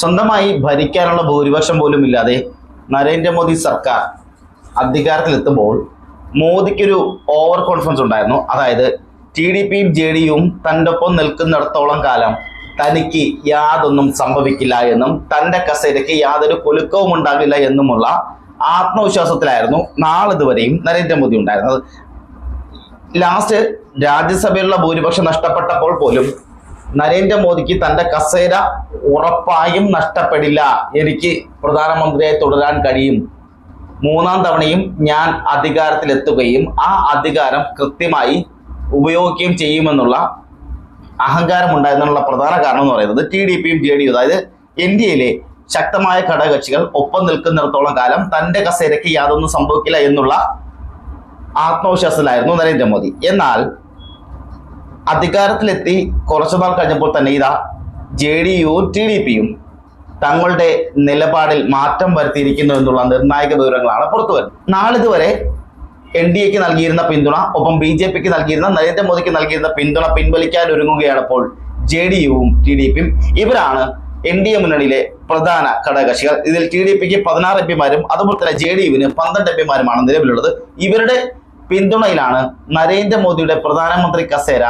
സ്വന്തമായി ഭരിക്കാനുള്ള ഭൂരിപക്ഷം പോലും ഇല്ലാതെ നരേന്ദ്രമോദി സർക്കാർ അധികാരത്തിലെത്തുമ്പോൾ മോദിക്കൊരു ഓവർ കോൺഫിഡൻസ് ഉണ്ടായിരുന്നു. അതായത് ടി ഡി പിയും ജെ ഡിയും തന്റെ ഒപ്പം നിൽക്കുന്നിടത്തോളം കാലം തനിക്ക് യാതൊന്നും സംഭവിക്കില്ല എന്നും തന്റെ കസേരയ്ക്ക് യാതൊരു കുലുക്കവും ഉണ്ടാകില്ല എന്നുമുള്ള ആത്മവിശ്വാസത്തിലായിരുന്നു നാളിതുവരെയും നരേന്ദ്രമോദി ഉണ്ടായിരുന്നത്. ലാസ്റ്റ് രാജ്യസഭയിലുള്ള ഭൂരിപക്ഷം നഷ്ടപ്പെട്ടപ്പോൾ പോലും നരേന്ദ്രമോദിക്ക് തന്റെ കസേര ഉറപ്പായും നഷ്ടപ്പെടില്ല. എനിക്ക് പ്രധാനമന്ത്രിയായി തുടരാൻ കഴിയും. മൂന്നാം തവണയും ഞാൻ അധികാരത്തിലെത്തുകയും ആ അധികാരം കൃത്യമായി ഉപയോഗിക്കുകയും ചെയ്യുമെന്നുള്ള അഹങ്കാരം ഉണ്ടായതിനുള്ള പ്രധാന കാരണം എന്ന് പറയുന്നത് ടി ഡി പിയും ജെ ഡിയും അതായത് എൻ ഡി എയിലെ ശക്തമായ ഘടകകക്ഷികൾ ഒപ്പം നിൽക്കുന്നിടത്തോളം കാലം തന്റെ കസേരയ്ക്ക് യാതൊന്നും സംഭവിക്കില്ല എന്നുള്ള ആത്മവിശ്വാസത്തിലായിരുന്നു നരേന്ദ്രമോദി. എന്നാൽ അധികാരത്തിലെത്തി കുറച്ചു നാൾ കഴിഞ്ഞപ്പോൾ തന്നെ ഇതാ J D U T D പിയും തങ്ങളുടെ നിലപാടിൽ മാറ്റം വരുത്തിയിരിക്കുന്നു എന്നുള്ള നിർണായക വിവരങ്ങളാണ് പുറത്തു വരുന്നത്. നാളിതുവരെ എൻ ഡി എക്ക് നൽകിയിരുന്ന പിന്തുണ ഒപ്പം ബി ജെ പിക്ക് നൽകിയിരുന്ന നരേന്ദ്രമോദിക്ക് നൽകിയിരുന്ന പിന്തുണ പിൻവലിക്കാൻ ഒരുങ്ങുകയാണ് ഇപ്പോൾ ജെ ഡി യുവും ടി ഡി പിയും. ഇവരാണ് എൻ ഡി എ മുന്നണിയിലെ പ്രധാന ഘടകകക്ഷികൾ. ഇതിൽ ടി ഡി പിക്ക് പതിനാറ് എം പിമാരും അതുപോലെ തന്നെ ജെ ഡി യുവിന് പന്ത്രണ്ട് എം പിമാരുമാണ് നിലവിലുള്ളത്. ഇവരുടെ പിന്തുണയിലാണ് നരേന്ദ്രമോദിയുടെ പ്രധാനമന്ത്രി കസേര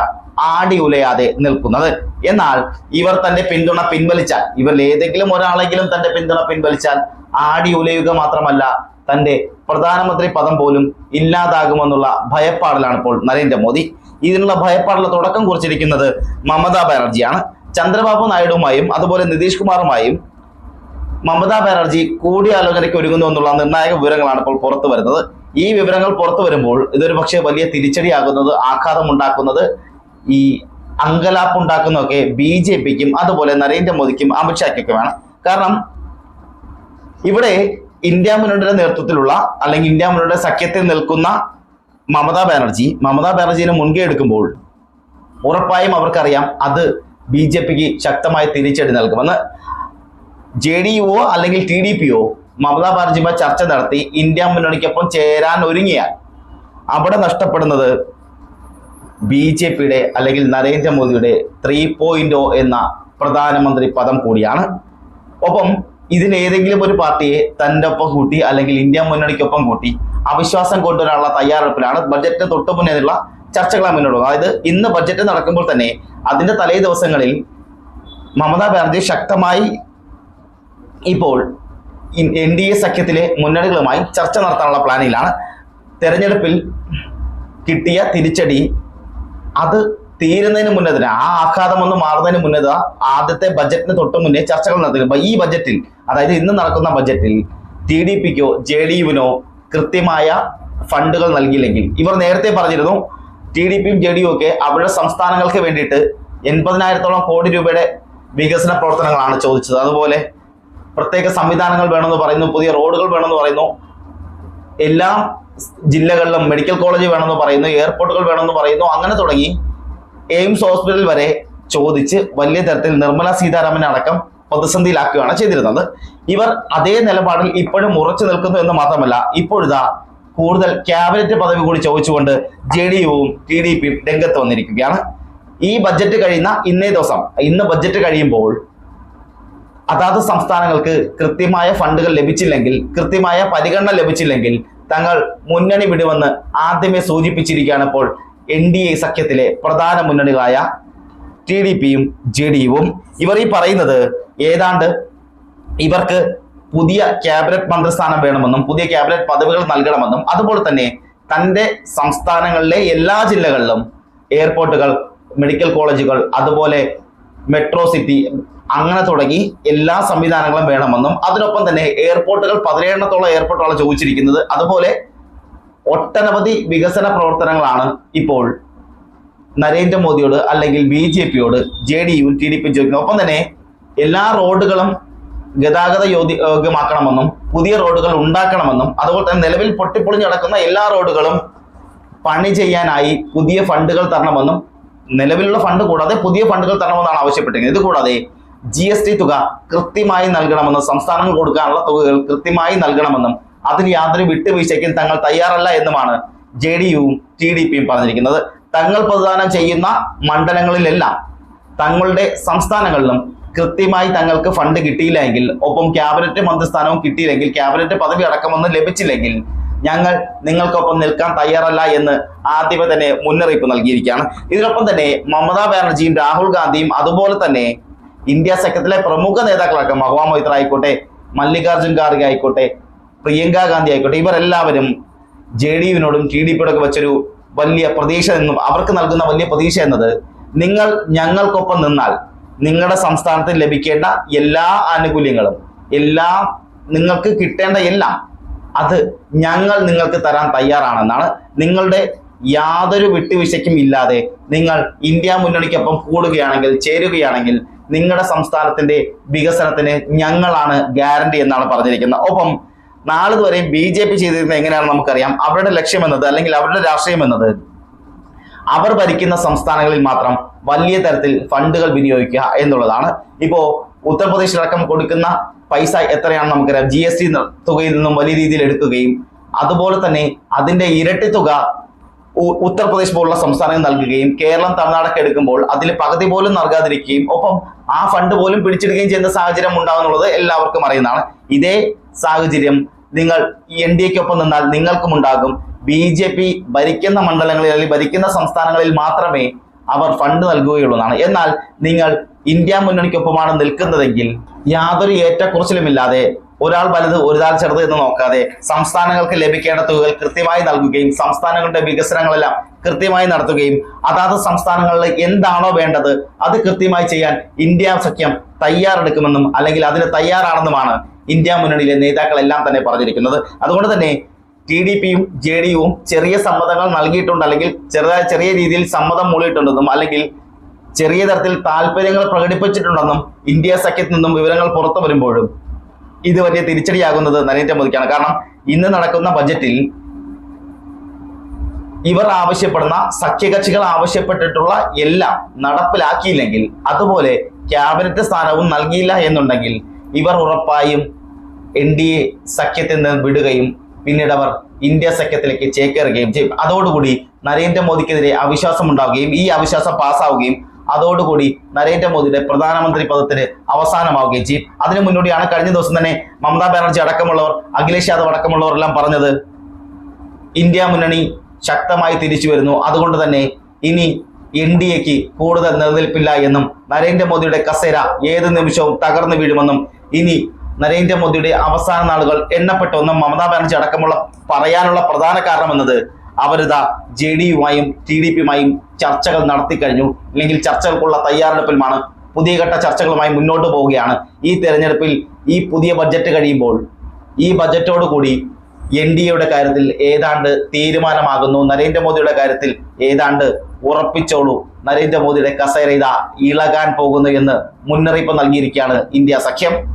ആടി ഉലയാതെ നിൽക്കുന്നത്. എന്നാൽ ഇവർ തന്റെ പിന്തുണ പിൻവലിച്ചാൽ ഇവരിൽ ഏതെങ്കിലും ഒരാളെങ്കിലും തന്റെ പിന്തുണ പിൻവലിച്ചാൽ ആടി ഉലയുക മാത്രമല്ല തന്റെ പ്രധാനമന്ത്രി പദം പോലും ഇല്ലാതാകുമെന്നുള്ള ഭയപ്പാടിലാണ് ഇപ്പോൾ നരേന്ദ്രമോദി ഇതിനുള്ള ഭയപ്പാടിൽ തുടക്കം കുറിച്ചിരിക്കുന്നത് മമതാ ബാനർജിയാണ്. ചന്ദ്രബാബു നായിഡുവുമായും അതുപോലെ നിതീഷ് കുമാറുമായും മമതാ ബാനർജി കൂടിയാലോചനയ്ക്ക് ഒരുങ്ങുന്നു എന്നുള്ള നിർണായക വിവരങ്ങളാണ് ഇപ്പോൾ പുറത്തു വരുന്നത്. ഈ വിവരങ്ങൾ പുറത്തു വരുമ്പോൾ ഇതൊരു പക്ഷേ വലിയ തിരിച്ചടിയാകുന്നത് ആഘാതം ഉണ്ടാക്കുന്നത് ഈ അങ്കലാപ്പ് ഉണ്ടാക്കുന്നതൊക്കെ ബി ജെ പിക്കും അതുപോലെ നരേന്ദ്രമോദിക്കും അമിത്ഷായ്ക്കൊക്കെയാണ് കാരണം ഇവിടെ ഇന്ത്യ മുന്നണിയുടെ നേതൃത്വത്തിലുള്ള അല്ലെങ്കിൽ ഇന്ത്യ മുന്നണിയുടെ സഖ്യത്തിൽ നിൽക്കുന്ന മമതാ ബാനർജി മമതാ ബാനർജിനെ മുൻകൈ എടുക്കുമ്പോൾ ഉറപ്പായും അവർക്കറിയാം അത് ബി ജെ പിക്ക് ശക്തമായ തിരിച്ചടി നൽകുമെന്ന്. ജെ ഡി യുവോ അല്ലെങ്കിൽ ടി ഡി പിയോ മമതാ ബാനർജിയുമായി ചർച്ച നടത്തി ഇന്ത്യ മുന്നണിക്കൊപ്പം ചേരാൻ ഒരുങ്ങിയാൽ അവിടെ നഷ്ടപ്പെടുന്നത് ബി ജെ പിയുടെ അല്ലെങ്കിൽ നരേന്ദ്രമോദിയുടെ ത്രീ പോയിന്റ് എന്ന പ്രധാനമന്ത്രി പദം കൂടിയാണ്. ഒപ്പം ഇതിലേതെങ്കിലും ഒരു പാർട്ടിയെ തന്റെ ഒപ്പം കൂട്ടി അല്ലെങ്കിൽ ഇന്ത്യ മുന്നണിക്കൊപ്പം കൂട്ടി അവിശ്വാസം കൊണ്ടുവരാനുള്ള തയ്യാറെടുപ്പിലാണ് ബഡ്ജറ്റിന് തൊട്ടു മുന്നേയുള്ള ചർച്ചകളാണ് മുന്നോട്ട് അതായത് ഇന്ന് ബഡ്ജറ്റ് നടക്കുമ്പോൾ തന്നെ അതിന്റെ തലേ ദിവസങ്ങളിൽ മമതാ ബാനർജി ശക്തമായി ഇപ്പോൾ എൻ ഡി എ സഖ്യത്തിലെ മുന്നണികളുമായി ചർച്ച നടത്താനുള്ള പ്ലാനിലാണ്. തെരഞ്ഞെടുപ്പിൽ കിട്ടിയ തിരിച്ചടി അത് തീരുന്നതിന് മുന്നേ ആ ആഘാതം ഒന്ന് മാറുന്നതിന് മുന്നേ ആദ്യത്തെ ബജറ്റിന് തൊട്ട് മുന്നേ ചർച്ചകൾ നടത്തുക ഈ ബജറ്റിൽ അതായത് ഇന്ന് നടക്കുന്ന ബജറ്റിൽ ടി ഡി പിക്കോ ജെ ഡി യുവിനോ കൃത്യമായ ഫണ്ടുകൾ നൽകിയില്ലെങ്കിൽ ഇവർ നേരത്തെ പറഞ്ഞിരുന്നു ടി ഡി പിയും ജെ ഡി യു ഒക്കെ അവരുടെ സംസ്ഥാനങ്ങൾക്ക് വേണ്ടിയിട്ട് എൺപതിനായിരത്തോളം കോടി രൂപയുടെ വികസന പ്രവർത്തനങ്ങളാണ് ചോദിച്ചത്. അതുപോലെ പ്രത്യേക സംവിധാനങ്ങൾ വേണമെന്ന് പറയുന്നു പുതിയ റോഡുകൾ വേണമെന്ന് പറയുന്നു എല്ലാ ജില്ലകളിലും മെഡിക്കൽ കോളേജ് വേണമെന്ന് പറയുന്നു എയർപോർട്ടുകൾ വേണമെന്ന് പറയുന്നു അങ്ങനെ തുടങ്ങി എയിംസ് ഹോസ്പിറ്റൽ വരെ ചോദിച്ച് വലിയ തരത്തിൽ നിർമ്മല സീതാരാമൻ അടക്കം പ്രതിസന്ധിയിലാക്കുകയാണ് ചെയ്തിരുന്നത്. ഇവർ അതേ നിലപാടിൽ ഇപ്പോഴും ഉറച്ചു നിൽക്കുന്നു എന്ന് മാത്രമല്ല ഇപ്പോഴിതാ കൂടുതൽ ക്യാബിനറ്റ് പദവി കൂടി ചോദിച്ചുകൊണ്ട് ജെ ഡി യുവും ടി ഡി പിയും രംഗത്ത് വന്നിരിക്കുകയാണ്. ഈ ബജറ്റ് കഴിയുന്ന ഇന്നേ ദിവസം ഇന്ന് ബജറ്റ് കഴിയുമ്പോൾ അതാത് സംസ്ഥാനങ്ങൾക്ക് കൃത്യമായ ഫണ്ടുകൾ ലഭിച്ചില്ലെങ്കിൽ കൃത്യമായ പരിഗണന ലഭിച്ചില്ലെങ്കിൽ തങ്ങൾ മുന്നണി വിടുമെന്ന് ആദ്യമേ സൂചിപ്പിച്ചിരിക്കുകയാണ് ഇപ്പോൾ എൻ ഡി എ സഖ്യത്തിലെ പ്രധാന മുന്നണികളായ ടി ഡി പിയും ജെ ഡി യുവും. ഇവർ ഈ പറയുന്നത് ഏതാണ്ട് ഇവർക്ക് പുതിയ ക്യാബിനറ്റ് മന്ത്രിസ്ഥാനം വേണമെന്നും പുതിയ ക്യാബിനറ്റ് പദവികൾ നൽകണമെന്നും അതുപോലെ തന്നെ തന്റെ സംസ്ഥാനങ്ങളിലെ എല്ലാ ജില്ലകളിലും എയർപോർട്ടുകൾ മെഡിക്കൽ കോളേജുകൾ അതുപോലെ മെട്രോ സിറ്റി അങ്ങനെ തുടങ്ങി എല്ലാ സംവിധാനങ്ങളും വേണമെന്നും അതിനൊപ്പം തന്നെ എയർപോർട്ടുകൾ പതിനേഴെണ്ണത്തോളം എയർപോർട്ടുകളാണ് ചോദിച്ചിരിക്കുന്നത്. അതുപോലെ ഒട്ടനവധി വികസന പ്രവർത്തനങ്ങളാണ് ഇപ്പോൾ നരേന്ദ്രമോദിയോട് അല്ലെങ്കിൽ B J പിയോട് J D U T D P ചോദിക്കുന്നത്. ഒപ്പം തന്നെ എല്ലാ റോഡുകളും ഗതാഗത യോഗ്യ- യോഗ്യമാക്കണമെന്നും പുതിയ റോഡുകൾ ഉണ്ടാക്കണമെന്നും അതുപോലെ തന്നെ നിലവിൽ പൊട്ടിപ്പൊളിഞ്ഞ് കിടക്കുന്ന എല്ലാ റോഡുകളും പണി ചെയ്യാനായി പുതിയ ഫണ്ടുകൾ തരണമെന്നും നിലവിലുള്ള ഫണ്ട് കൂടാതെ പുതിയ ഫണ്ടുകൾ തരണമെന്നാണ് ആവശ്യപ്പെട്ടിരിക്കുന്നത്. ഇത് കൂടാതെ ജി എസ് ടി തുക കൃത്യമായി നൽകണമെന്നും സംസ്ഥാനങ്ങൾ കൊടുക്കാനുള്ള തുകകൾ കൃത്യമായി നൽകണമെന്നും അതിന് യാതൊരു വിട്ടുവീഴ്ചയ്ക്കും തങ്ങൾ തയ്യാറല്ല എന്നുമാണ് ജെ ഡി യുവും ടി ഡി പിയും പറഞ്ഞിരിക്കുന്നത്. തങ്ങൾ പ്രദാനം ചെയ്യുന്ന മണ്ഡലങ്ങളിലെല്ലാം തങ്ങളുടെ സംസ്ഥാനങ്ങളിലും കൃത്യമായി തങ്ങൾക്ക് ഫണ്ട് കിട്ടിയില്ല എങ്കിൽ ഒപ്പം ക്യാബിനറ്റ് മന്ത്രിസ്ഥാനവും കിട്ടിയില്ലെങ്കിൽ ക്യാബിനറ്റ് പദവി അടക്കമൊന്നും ലഭിച്ചില്ലെങ്കിൽ ഞങ്ങൾ നിങ്ങൾക്കൊപ്പം നിൽക്കാൻ തയ്യാറല്ല എന്ന് ആദ്യമേ തന്നെ മുന്നറിയിപ്പ് നൽകിയിരിക്കുകയാണ്. ഇതിനൊപ്പം തന്നെ മമതാ ബാനർജിയും രാഹുൽ ഗാന്ധിയും അതുപോലെ തന്നെ ഇന്ത്യ സഖ്യത്തിലെ പ്രമുഖ നേതാക്കളൊക്കെ മഹുവ മൊയ്ത്ര ആയിക്കോട്ടെ മല്ലികാർജുൻ ഖാർഗെ ആയിക്കോട്ടെ പ്രിയങ്ക ഗാന്ധി ആയിക്കോട്ടെ ഇവരെല്ലാവരും ജെ ഡി യുവിനോടും ടി ഡി പിയോടൊക്കെ വെച്ചൊരു വലിയ പ്രതീക്ഷ എന്നും അവർക്ക് നൽകുന്ന വലിയ പ്രതീക്ഷ എന്നത് നിങ്ങൾ ഞങ്ങൾക്കൊപ്പം നിന്നാൽ നിങ്ങളുടെ സംസ്ഥാനത്തിന് ലഭിക്കേണ്ട എല്ലാ ആനുകൂല്യങ്ങളും എല്ലാ നിങ്ങൾക്ക് കിട്ടേണ്ട എല്ലാം അത് ഞങ്ങൾ നിങ്ങൾക്ക് തരാൻ തയ്യാറാണെന്നാണ് നിങ്ങളുടെ യാതൊരു വിട്ടുവീഴ്ചയ്ക്കും ഇല്ലാതെ നിങ്ങൾ ഇന്ത്യ മുന്നണിക്കൊപ്പം കൂടുകയാണെങ്കിൽ ചേരുകയാണെങ്കിൽ നിങ്ങളുടെ സംസ്ഥാനത്തിന്റെ വികസനത്തിന് ഞങ്ങളാണ് ഗ്യാരണ്ടി എന്നാണ് പറഞ്ഞിരിക്കുന്നത്. ഒപ്പം നാളിതുവരെയും ബി ജെ പി ചെയ്തിരുന്നത് എങ്ങനെയാണെന്ന് നമുക്കറിയാം. അവരുടെ ലക്ഷ്യം എന്നത് അല്ലെങ്കിൽ അവരുടെ രാഷ്ട്രീയം എന്നത് അവർ ഭരിക്കുന്ന സംസ്ഥാനങ്ങളിൽ മാത്രം വലിയ തരത്തിൽ ഫണ്ടുകൾ വിനിയോഗിക്കുക എന്നുള്ളതാണ്. ഇപ്പോ ഉത്തർപ്രദേശിലടക്കം കൊടുക്കുന്ന പൈസ എത്രയാണെന്ന് നമുക്കറിയാം. ജി എസ് ടി തുകയിൽ നിന്നും വലിയ രീതിയിൽ എടുക്കുകയും അതുപോലെ തന്നെ അതിന്റെ ഇരട്ടി തുക ഉത്തർപ്രദേശ് പോലുള്ള സംസ്ഥാനങ്ങൾ നൽകുകയും കേരളം തമിഴ്നാടൊക്കെ എടുക്കുമ്പോൾ അതിൽ പകുതി പോലും നൽകാതിരിക്കുകയും ഒപ്പം ആ ഫണ്ട് പോലും പിടിച്ചെടുക്കുകയും ചെയ്യുന്ന സാഹചര്യം ഉണ്ടാകുന്നുള്ളത് എല്ലാവർക്കും അറിയുന്നതാണ്. ഇതേ സാഹചര്യം നിങ്ങൾ എൻ ഡി എക്കൊപ്പം നിന്നാൽ നിങ്ങൾക്കും ഉണ്ടാകും. ബി ജെ പി ഭരിക്കുന്ന മണ്ഡലങ്ങളിൽ അല്ലെങ്കിൽ ഭരിക്കുന്ന സംസ്ഥാനങ്ങളിൽ മാത്രമേ അവർ ഫണ്ട് നൽകുകയുള്ളൂ എന്നാണ്. എന്നാൽ നിങ്ങൾ ഇന്ത്യ മുന്നണിക്കൊപ്പമാണ് നിൽക്കുന്നതെങ്കിൽ യാതൊരു ഏറ്റക്കുറച്ചിലുമില്ലാതെ ഒരാൾ വലുത് ഒരാൾ ചെറുത് എന്ന് നോക്കാതെ സംസ്ഥാനങ്ങൾക്ക് ലഭിക്കേണ്ട തുകകൾ കൃത്യമായി നൽകുകയും സംസ്ഥാനങ്ങളുടെ വികസനങ്ങളെല്ലാം കൃത്യമായി നടത്തുകയും അതാത് സംസ്ഥാനങ്ങളിൽ എന്താണോ വേണ്ടത് അത് കൃത്യമായി ചെയ്യാൻ ഇന്ത്യ സഖ്യം തയ്യാറെടുക്കുമെന്നും അല്ലെങ്കിൽ അതിന് തയ്യാറാണെന്നുമാണ് ഇന്ത്യ മുന്നണിയിലെ നേതാക്കളെല്ലാം തന്നെ പറഞ്ഞിരിക്കുന്നത്. അതുകൊണ്ട് തന്നെ ടി ഡി പിയും ജെ ഡി യുവും ചെറിയ സമ്മതങ്ങൾ നൽകിയിട്ടുണ്ട് അല്ലെങ്കിൽ ചെറുതായ ചെറിയ രീതിയിൽ സമ്മതം മൂളിയിട്ടുണ്ടെന്നും അല്ലെങ്കിൽ ചെറിയ തരത്തിൽ താല്പര്യങ്ങൾ പ്രകടിപ്പിച്ചിട്ടുണ്ടെന്നും ഇന്ത്യ സഖ്യത്തിൽ നിന്നും വിവരങ്ങൾ പുറത്തു വരുമ്പോഴും ഇത് വലിയ തിരിച്ചടിയാകുന്നത് നരേന്ദ്രമോദിക്കാണ് കാരണം ഇന്ന് നടക്കുന്ന ബജറ്റിൽ ഇവർ ആവശ്യപ്പെടുന്ന സഖ്യകക്ഷികൾ ആവശ്യപ്പെട്ടിട്ടുള്ള എല്ലാം നടപ്പിലാക്കിയില്ലെങ്കിൽ അതുപോലെ ക്യാബിനറ്റ് സ്ഥാനവും നൽകിയില്ല എന്നുണ്ടെങ്കിൽ ഇവർ ഉറപ്പായും എൻ ഡി എ സഖ്യത്തിൽ നിന്ന് വിടുകയും പിന്നീട് അവർ ഇന്ത്യ സഖ്യത്തിലേക്ക് ചേക്കേറുകയും ചെയ്യും. അതോടുകൂടി നരേന്ദ്രമോദിക്കെതിരെ അവിശ്വാസം ഉണ്ടാവുകയും ഈ അവിശ്വാസം പാസ്സാവുകയും അതോടുകൂടി നരേന്ദ്രമോദിയുടെ പ്രധാനമന്ത്രി പദത്തിന് അവസാനമാവുകയും ചെയ്യും. അതിനു മുന്നോടിയാണ് കഴിഞ്ഞ ദിവസം തന്നെ മമതാ ബാനർജി അടക്കമുള്ളവർ അഖിലേഷ് യാദവ് അടക്കമുള്ളവർ എല്ലാം പറഞ്ഞത് ഇന്ത്യ മുന്നണി ശക്തമായി തിരിച്ചു വരുന്നു. അതുകൊണ്ട് തന്നെ ഇനി എൻ ഡി എക്ക് കൂടുതൽ നിലനിൽപ്പില്ല എന്നും നരേന്ദ്രമോദിയുടെ കസേര ഏത് നിമിഷവും തകർന്നു വീഴുമെന്നും ഇനി നരേന്ദ്രമോദിയുടെ അവസാന നാളുകൾ എണ്ണപ്പെട്ടുവെന്നും മമതാ ബാനർജി അടക്കമുള്ള പറയാനുള്ള പ്രധാന കാരണം എന്നത് അവരിതാ ജെ ഡി യുമായും ടി ഡി പിയുമായും ചർച്ചകൾ നടത്തി കഴിഞ്ഞു അല്ലെങ്കിൽ ചർച്ചകൾക്കുള്ള തയ്യാറെടുപ്പിലുമാണ് പുതിയ ഘട്ട ചർച്ചകളുമായി മുന്നോട്ട് പോവുകയാണ്. ഈ തെരഞ്ഞെടുപ്പിൽ ഈ പുതിയ ബഡ്ജറ്റ് കഴിയുമ്പോൾ ഈ ബജറ്റോട് കൂടി എൻ ഡി എയുടെ കാര്യത്തിൽ ഏതാണ്ട് തീരുമാനമാകുന്നു. നരേന്ദ്രമോദിയുടെ കാര്യത്തിൽ ഏതാണ്ട് ഉറപ്പിച്ചോളൂ. നരേന്ദ്രമോദിയുടെ കസേര ഇതാ ഇളകാൻ പോകുന്നു എന്ന് മുന്നറിയിപ്പ് നൽകിയിരിക്കുകയാണ് ഇന്ത്യ സഖ്യം.